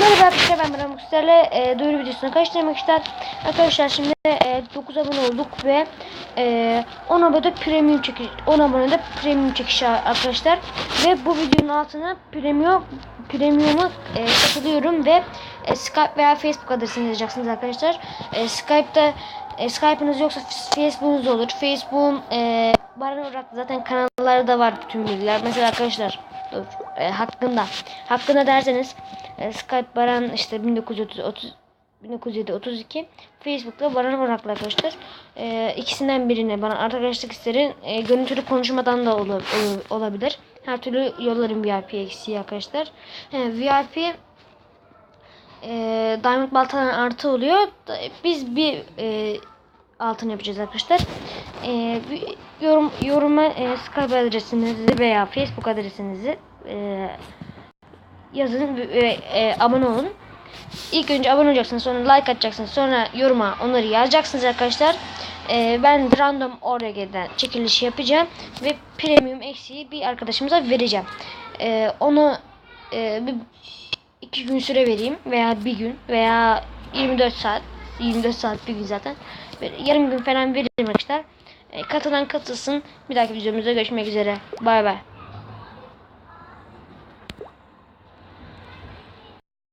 Merhaba arkadaşlar ben Bram Güzel'le e, duyuru videosuna karşılamak ister. Arkadaşlar şimdi e, 9 abone olduk ve e, 10 abone premium çekiş 10 abone de premium çekiş arkadaşlar. Ve bu videonun altına premium premium'a e, katılıyorum ve e, Skype veya Facebook adresini yazacaksınız arkadaşlar. E, Skype'da e, Skype'ınız yoksa Facebook'unuz olur. Facebook'un e, Baran Orak zaten kanalları da var bütün bilgiler. Mesela arkadaşlar dur e, hakkında hakkında derseniz e, Skype Baran işte 1930 1907 32 Facebook'ta Baran Orak'la arkadaşlar. E, ikisinden birine bana arkadaşlık isterin. E, görüntülü konuşmadan da olur, olur- olabilir. Her türlü yollarım VIP eksiği arkadaşlar. E, VIP e, Diamond baltadan artı oluyor. Biz bir e, altın yapacağız arkadaşlar. E, yorum yoruma e, Skype adresinizi veya Facebook adresinizi e, yazın ve e, abone olun. İlk önce abone olacaksınız, sonra like atacaksınız, sonra yoruma onları yazacaksınız arkadaşlar. E, ben random ORG'den çekiliş yapacağım ve premium eksiği bir arkadaşımıza vereceğim. E, onu e, bir iki gün süre vereyim veya bir gün veya 24 saat 24 saat bir gün zaten yarım gün falan veririm arkadaşlar. E, katılan katılsın. Bir dahaki videomuzda görüşmek üzere. Bay bay.